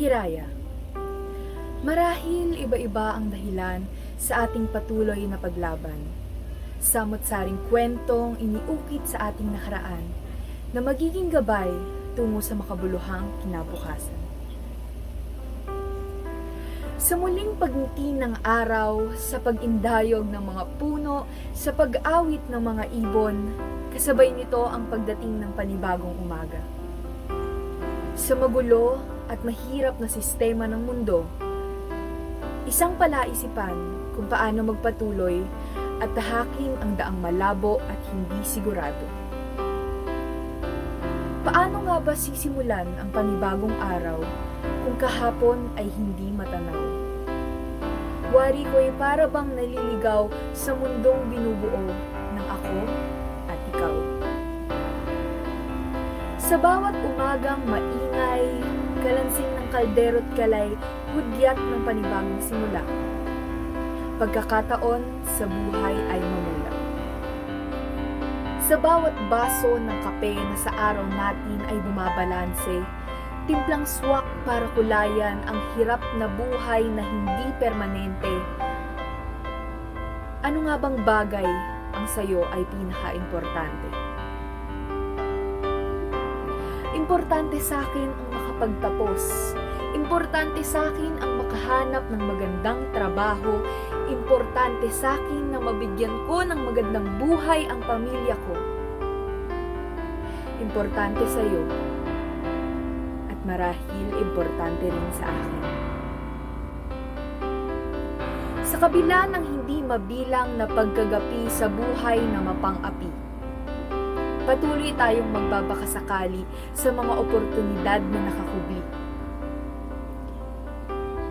Hiraya. Marahil iba-iba ang dahilan sa ating patuloy na paglaban. Samot-saring kwentong iniukit sa ating nakaraan na magiging gabay tungo sa makabuluhang kinabukasan. Sa muling pagngiti ng araw, sa pag-indayog ng mga puno, sa pag-awit ng mga ibon, kasabay nito ang pagdating ng panibagong umaga. Sa magulo at mahirap na sistema ng mundo, isang palaisipan kung paano magpatuloy at tahaking ang daang malabo at hindi sigurado. Paano nga ba sisimulan ang panibagong araw kung kahapon ay hindi matanaw? Wari ko'y para bang naliligaw sa mundong binubuo ng ako at ikaw. Sa bawat umagang maingay, kalansing ng kaldero't kalay, hudyat ng panibagong simula. Pagkakataon sa buhay ay mamula. Sa bawat baso ng kape na sa araw natin ay bumabalanse, timplang swak para kulayan ang hirap na buhay na hindi permanente. Ano nga bang bagay ang sayo ay pinaka-importante? Importante sa akin ang makapagtapos. Importante sa akin ang makahanap ng magandang trabaho. Importante sa akin na mabigyan ko ng magandang buhay ang pamilya ko. Importante sa iyo. At marahil importante rin sa akin. Sa kabila ng hindi mabilang na pagkagapi sa buhay na mapang-api, patuloy tayong magbabakasakali sa mga oportunidad na nakakubli.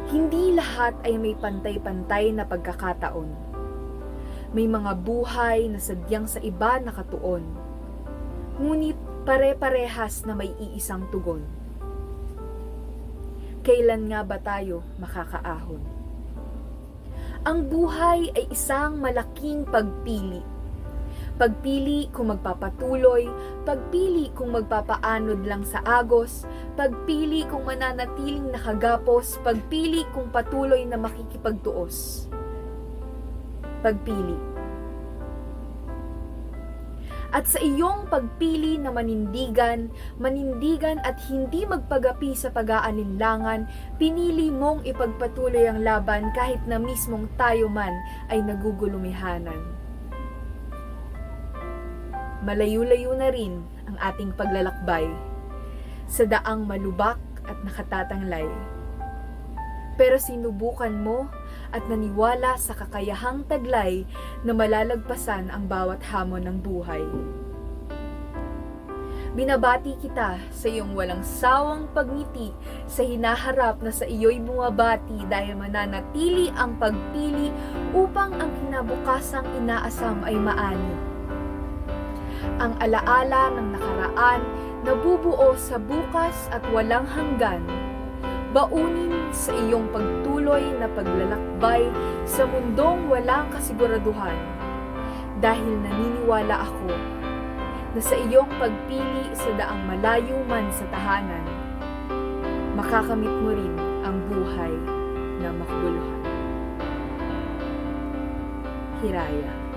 Hindi lahat ay may pantay-pantay na pagkakataon. May mga buhay na sadyang sa iba nakatuon. Ngunit pare-parehas na may iisang tugon. Kailan nga ba tayo makakaahon? Ang buhay ay isang malaking pagpili Pagpili kung magpapatuloy, pagpili kung magpapaanod lang sa agos, pagpili kung mananatiling nakagapos, pagpili kung patuloy na makikipagtuos. Pagpili. At sa iyong pagpili na manindigan, manindigan at hindi magpagapi sa pag-aalinlangan, pinili mong ipagpatuloy ang laban kahit na mismong tayo man ay nagugulumihanan malayo-layo na rin ang ating paglalakbay sa daang malubak at nakatatanglay. Pero sinubukan mo at naniwala sa kakayahang taglay na malalagpasan ang bawat hamon ng buhay. Binabati kita sa iyong walang sawang pagngiti sa hinaharap na sa iyo'y bumabati dahil mananatili ang pagpili upang ang kinabukasang inaasam ay maani ang alaala ng nakaraan nabubuo sa bukas at walang hanggan. Baunin sa iyong pagtuloy na paglalakbay sa mundong walang kasiguraduhan. Dahil naniniwala ako na sa iyong pagpili sa daang malayo man sa tahanan, makakamit mo rin ang buhay na makabuluhan. Hiraya